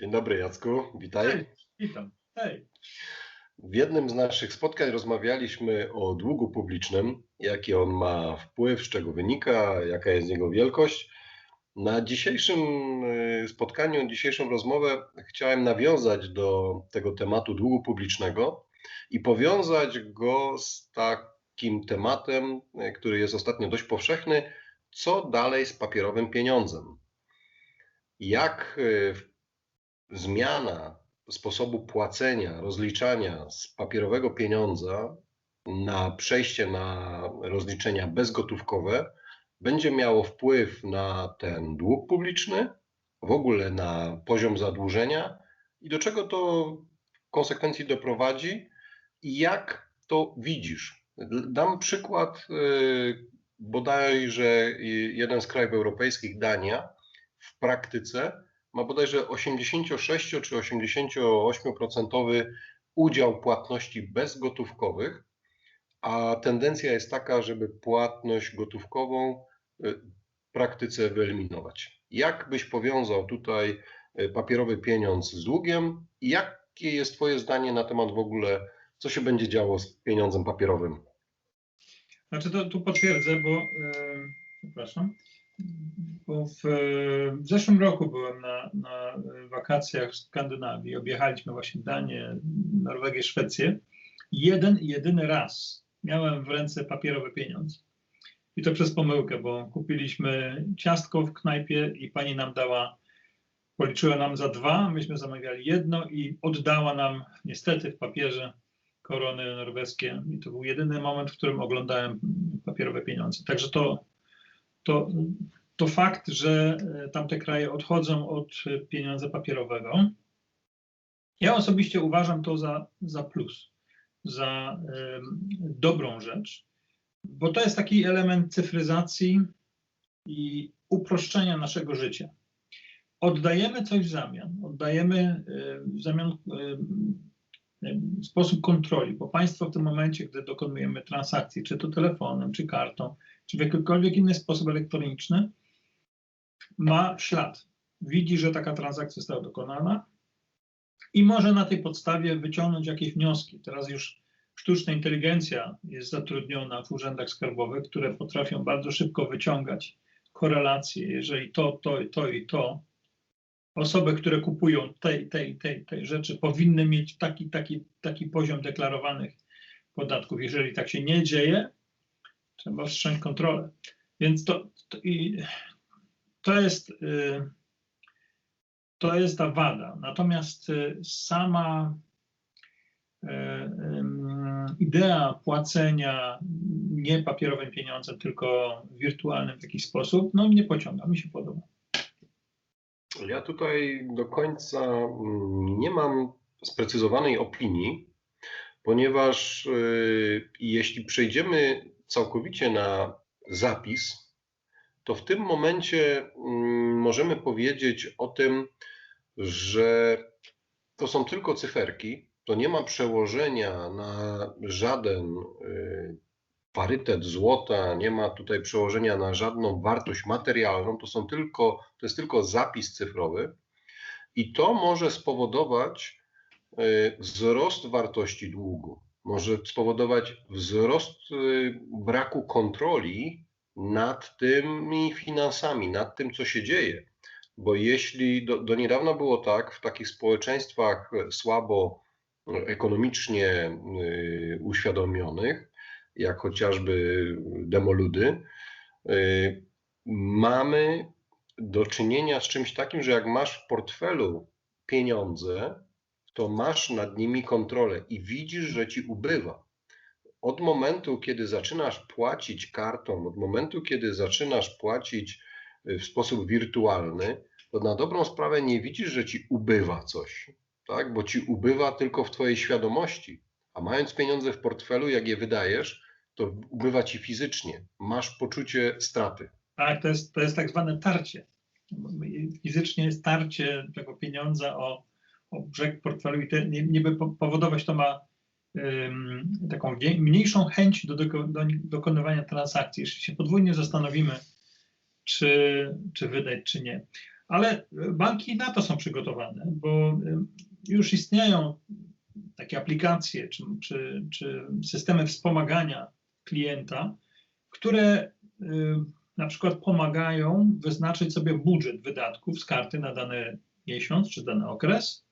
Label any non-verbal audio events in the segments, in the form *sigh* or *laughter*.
Dzień dobry Jacku, witaj. Hej, witam. Hej. W jednym z naszych spotkań rozmawialiśmy o długu publicznym, jaki on ma wpływ, z czego wynika, jaka jest jego wielkość. Na dzisiejszym y, spotkaniu, dzisiejszą rozmowę chciałem nawiązać do tego tematu długu publicznego i powiązać go z takim tematem, y, który jest ostatnio dość powszechny, co dalej z papierowym pieniądzem. Jak y, zmiana sposobu płacenia, rozliczania z papierowego pieniądza na przejście na rozliczenia bezgotówkowe będzie miało wpływ na ten dług publiczny, w ogóle na poziom zadłużenia i do czego to w konsekwencji doprowadzi i jak to widzisz. Dam przykład y, bodajże jeden z krajów europejskich, Dania, w praktyce ma bodajże 86 czy 88% udział płatności bezgotówkowych, a tendencja jest taka, żeby płatność gotówkową y, w praktyce wyeliminować. Jak byś powiązał tutaj y, papierowy pieniądz z długiem jakie jest Twoje zdanie na temat w ogóle, co się będzie działo z pieniądzem papierowym? Znaczy to tu potwierdzę, bo yy, przepraszam, w, w, zeszłym roku byłem na, na wakacjach w Skandynawii. Objechaliśmy właśnie Danię, Norwegię, Szwecję. Jeden jedyny raz miałem w ręce papierowy pieniądz. I to przez pomyłkę, bo kupiliśmy ciastko w knajpie i pani nam dała, policzyła nam za dwa, myśmy zamawiali jedno i oddała nam niestety w papierze korony norweskie. I to był jedyny moment, w którym oglądałem papierowe pieniądze. Także to to, to fakt, że e, tamte kraje odchodzą od pieniądza papierowego. Ja osobiście uważam to za, za plus, za dobrą rzecz, bo to jest taki element cyfryzacji i uproszczenia naszego życia. Oddajemy coś w zamian, oddajemy w zamian sposób kontroli, bo państwo w tym momencie, gdy dokonujemy transakcji, czy to telefonem, czy kartą, czy w jakikolwiek inny sposób elektroniczny, ma ślad. Widzi, że taka transakcja została dokonana i może na tej podstawie wyciągnąć jakieś wnioski. Teraz już sztuczna inteligencja jest zatrudniona w urzędach skarbowych, które potrafią bardzo szybko wyciągać korelacje. Jeżeli to, to, to i to, osoby, które kupują tej, tej, tej, tej rzeczy, powinny mieć taki, taki, taki poziom deklarowanych podatków. Jeżeli tak się nie dzieje, trzeba wstrzymać kontrolę. Więc to, to, i, to jest. Y, to jest ta wada. Natomiast y, sama y, idea płacenia nie papierowym pieniądzem, tylko wirtualnym w jakiś sposób, no mnie pociąga, mi się podoba. Ja tutaj do końca mm, nie mam sprecyzowanej opinii, ponieważ jeśli przejdziemy całkowicie na zapis, to w tym momencie mm, możemy powiedzieć o tym, że to są tylko cyferki, to nie ma przełożenia na żaden y, parytet złota, nie ma tutaj przełożenia na żadną wartość materialną, to są tylko, to jest tylko zapis cyfrowy i to może spowodować y, wzrost wartości długu może spowodować wzrost y, braku kontroli nad tymi finansami, nad tym, co się dzieje. Bo jeśli do, do niedawna było tak, w takich społeczeństwach słabo ekonomicznie y, uświadomionych, jak chociażby demoludy, y, mamy do czynienia z czymś takim, że jak masz w portfelu pieniądze, to masz nad nimi kontrolę i widzisz, że ci ubywa. Od momentu, kiedy zaczynasz płacić kartą, od momentu, kiedy zaczynasz płacić y, w sposób wirtualny, to na dobrą sprawę nie widzisz, że ci ubywa coś, tak? bo ci ubywa tylko w twojej świadomości. A mając pieniądze w portfelu, jak je wydajesz, to ubywa ci fizycznie. Masz poczucie straty. Tak, to jest, to jest tak zwane tarcie. Fizycznie jest tarcie tego pieniądza o, o brzeg portfelu i te, niby powodować to ma um, taką mniejszą chęć do, do, do, dokonywania transakcji. Jeśli się podwójnie zastanowimy, czy, czy wydać, czy nie. Ale banki na to są przygotowane, bo już istnieją takie aplikacje czy, czy, czy systemy wspomagania klienta, które na przykład pomagają wyznaczyć sobie budżet wydatków z karty na dany miesiąc czy dany okres.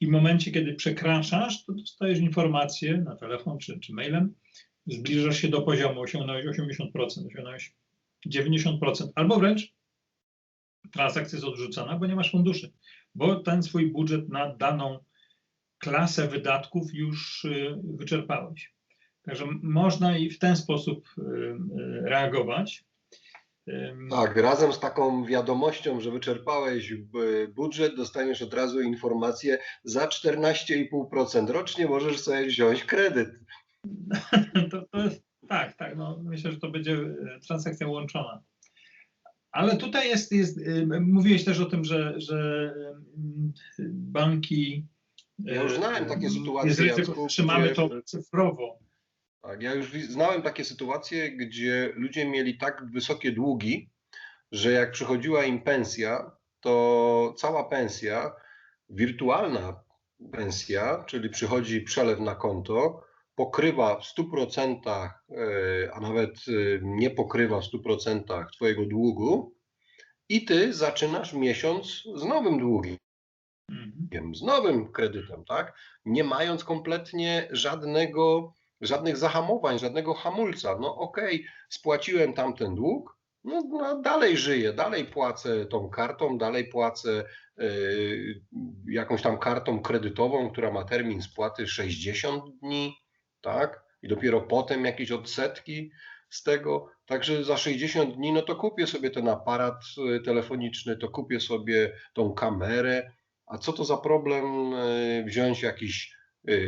I w momencie, kiedy przekraczasz, to dostajesz informację na telefon czy, czy mailem, zbliżasz się do poziomu, osiągnąłeś 80%, osiągnąłeś 90%, albo wręcz transakcja jest odrzucona, bo nie masz funduszy, bo ten swój budżet na daną klasę wydatków już y, wyczerpałeś. Także można i w ten sposób y, y, reagować. Tak, razem z taką wiadomością, że wyczerpałeś budżet, dostaniesz od razu informację, za 14,5% rocznie możesz sobie wziąć kredyt. *laughs* To, to jest, tak, tak, no, myślę, że to będzie e, transakcja łączona. Ale tutaj jest, jest e, mówiłeś też o tym, że, że banki. Ja już znałem takie sytuacje. Jest trzymamy to cyfrowo. Tak, ja już znałem takie sytuacje, gdzie ludzie mieli tak wysokie długi, że jak przychodziła im pensja, to cała pensja, wirtualna pensja, czyli przychodzi przelew na konto, pokrywa w 100%, e, a nawet e, nie pokrywa w 100% Twojego długu, i Ty zaczynasz miesiąc z nowym długiem. Mhm. Z nowym kredytem, tak? Nie mając kompletnie żadnego żadnych zahamowań, żadnego hamulca. No okej, okay, spłaciłem tamten dług, no, no, dalej żyję, dalej płacę tą kartą, dalej płacę y, jakąś tam kartą kredytową, która ma termin spłaty 60 dni, tak? I dopiero potem jakieś odsetki z tego. Także za 60 dni, no to kupię sobie ten aparat y, telefoniczny, to kupię sobie tą kamerę. A co to za problem y, wziąć jakiś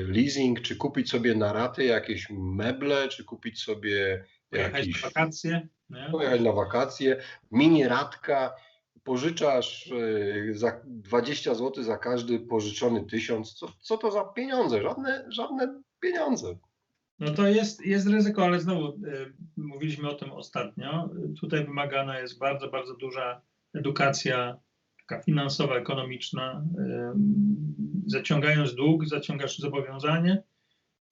leasing, czy kupić sobie na raty jakieś meble, czy kupić sobie jakieś... na wakacje. Pojechać na wakacje, mini radka, pożyczasz y, za 20 zł za każdy pożyczony tysiąc. Co, co to za pieniądze? Żadne, żadne pieniądze. No to jest, jest ryzyko, ale znowu y, mówiliśmy o tym ostatnio. Tutaj wymagana jest bardzo, bardzo duża edukacja taka finansowa, ekonomiczna, zaciągając dług, zaciągasz zobowiązanie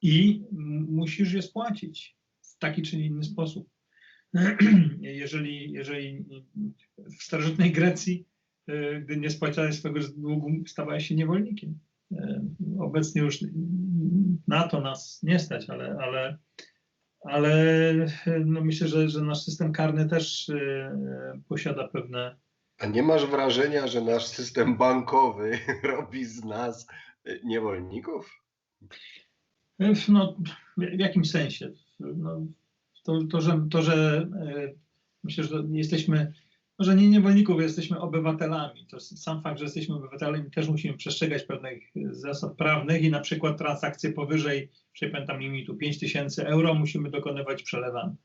i musisz je spłacić w taki czy inny sposób. *clears throat* Jeżeli, jeżeli w starożytnej Grecji, e, gdy nie spłacałeś swojego długu, stawałeś się niewolnikiem. E, obecnie już na to nas nie stać, ale, ale, ale no myślę, że, że nasz system karny też e, posiada pewne a nie masz wrażenia, że nasz system bankowy *laughs* robi z nas e, niewolników? No, w jakimś sensie. No, to, to, że, to, że e, myślę, że jesteśmy, może nie niewolników, jesteśmy obywatelami. To sam fakt, że jesteśmy obywatelami, też musimy przestrzegać pewnych zasad prawnych i na przykład transakcje powyżej, pamiętam limitu 5000 euro musimy dokonywać przelewami.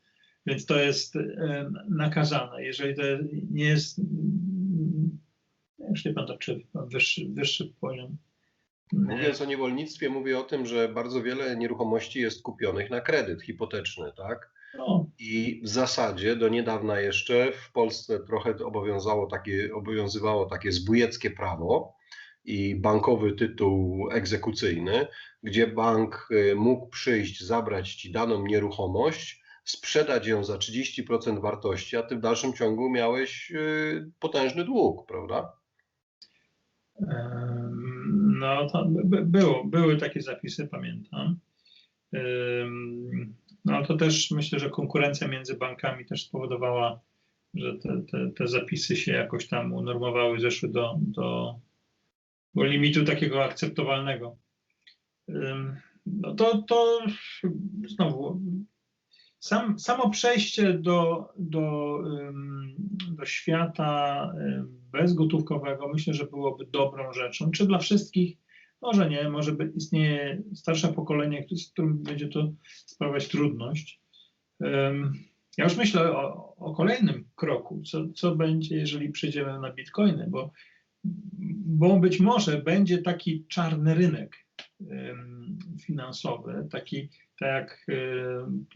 Więc to jest e, nakazane. Jeżeli to nie jest, już nie pamiętam, czy wyższy, wyższy poziom. Mówiąc o niewolnictwie, mówię o tym, że bardzo wiele nieruchomości jest kupionych na kredyt hipoteczny, tak? No. I w zasadzie do niedawna jeszcze w Polsce trochę obowiązało takie, obowiązywało takie zbójeckie prawo i bankowy tytuł egzekucyjny, gdzie bank e, mógł przyjść, zabrać ci daną nieruchomość, sprzedać ją za 30% wartości, a ty w dalszym ciągu miałeś y, potężny dług, prawda? No, to było, były takie zapisy, pamiętam. No to też myślę, że konkurencja między bankami też spowodowała, że te, te, te zapisy się jakoś tam unormowały, zeszły do, do, do limitu takiego akceptowalnego. No to, to znowu sam, samo przejście do, do, do świata bezgotówkowego myślę, że byłoby dobrą rzeczą. Czy dla wszystkich? Może nie, może by istnieje starsze pokolenie, z którym będzie to sprawiać trudność. Ja już myślę o, o kolejnym kroku, co, co będzie, jeżeli przejdziemy na bitcoiny, bo, bo być może będzie taki czarny rynek finansowy, taki tak jak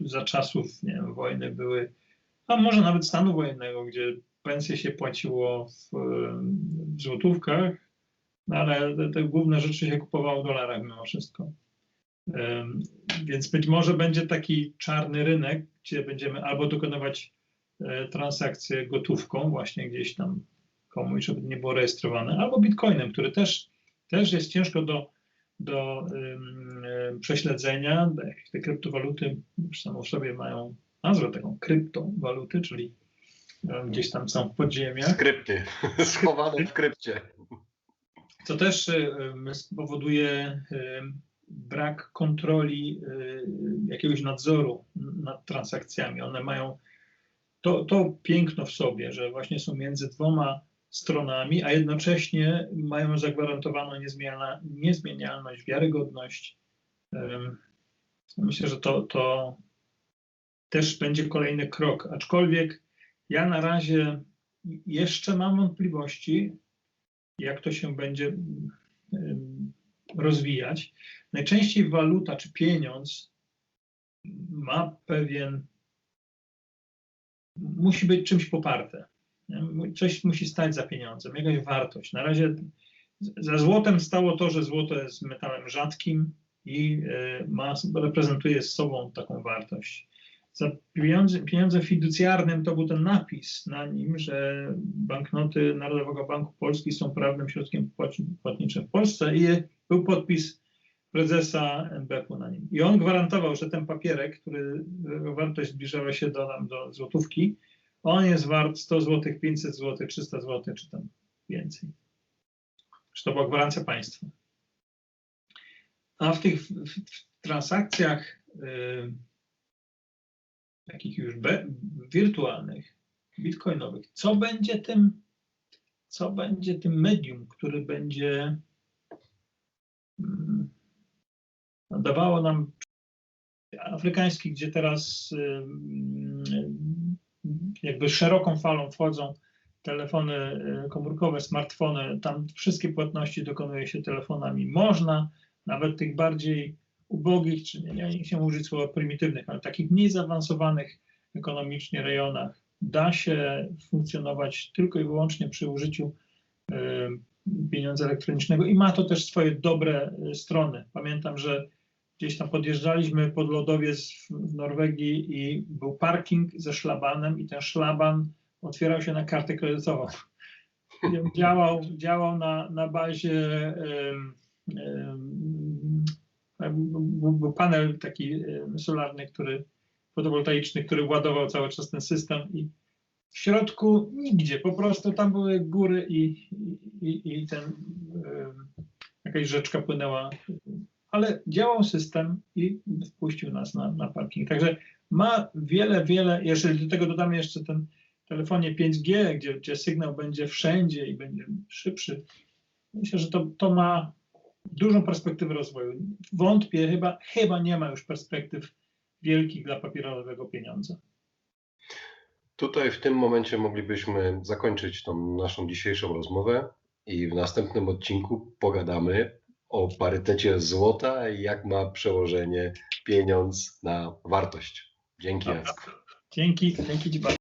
za czasów nie wiem, wojny były, a może nawet stanu wojennego, gdzie pensje się płaciło w, w złotówkach, no ale te, te, główne rzeczy się kupowało w dolarach mimo wszystko. Więc być może będzie taki czarny rynek, gdzie będziemy albo dokonywać e, transakcje gotówką, właśnie gdzieś tam komuś, żeby nie było rejestrowane, albo bitcoinem, który też, też jest ciężko do, do prześledzenia. Te kryptowaluty już samo w sobie mają nazwę taką kryptowaluty, czyli gdzieś tam są w podziemiach. Skrypty, *laughs* schowane w krypcie. Co też spowoduje brak kontroli jakiegoś nadzoru nad transakcjami. One mają to, to piękno w sobie, że właśnie są między dwoma stronami, a jednocześnie mają zagwarantowaną niezmienialność, wiarygodność. Myślę, że to, to też będzie kolejny krok, aczkolwiek ja na razie jeszcze mam wątpliwości, jak to się będzie rozwijać. Najczęściej waluta czy pieniądz ma pewien, musi być czymś poparte. Coś musi stać za pieniądzem, jakaś wartość. Na razie za złotem stało to, że złoto jest metalem rzadkim i e, ma, reprezentuje z sobą taką wartość. Za pieniądze, pieniądze fiducjarnym to był ten napis na nim, że banknoty Narodowego Banku Polski są prawnym środkiem płatniczym w Polsce i był podpis prezesa NBP-u na nim. I on gwarantował, że ten papierek, który wartość zbliżała się do, do złotówki, on jest wart 100 zł, 500 zł, 300 zł, czy tam więcej. Że to była gwarancja państwa. A w tych w, w transakcjach y, takich już be, wirtualnych, bitcoinowych, co będzie tym, co będzie tym medium, który będzie mm, dawało nam afrykański, gdzie teraz y, jakby szeroką falą wchodzą telefony y, komórkowe, smartfony, tam wszystkie płatności dokonuje się telefonami. Można, nawet tych bardziej ubogich, czy nie, nie chcę użyć słowa prymitywnych, ale takich mniej zaawansowanych ekonomicznie rejonach, da się funkcjonować tylko i wyłącznie przy użyciu y, pieniądza elektronicznego i ma to też swoje dobre y, strony. Pamiętam, że gdzieś tam podjeżdżaliśmy pod lodowiec w Norwegii i był parking ze szlabanem i ten szlaban otwierał się na kartę kredytową. Działał, działał na, na bazie był panel taki solarny, który fotowoltaiczny, który ładował cały czas ten system i w środku nigdzie, po prostu tam były góry i, i, i ten jakaś rzeczka płynęła ale działał system i wpuścił nas na, na parking. Także ma wiele, wiele, jeżeli do tego dodamy jeszcze ten telefonie 5G, gdzie, gdzie sygnał będzie wszędzie i będzie szybszy, myślę, że to, to ma dużą perspektywę rozwoju. Wątpię, chyba, chyba nie ma już perspektyw wielkich dla papierowego pieniądza. Tutaj w tym momencie moglibyśmy zakończyć tą naszą dzisiejszą rozmowę i w następnym odcinku pogadamy o parytecie złota i jak ma przełożenie pieniądz na wartość. Dzięki Jacku. Dzięki, dzięki Ci bardzo.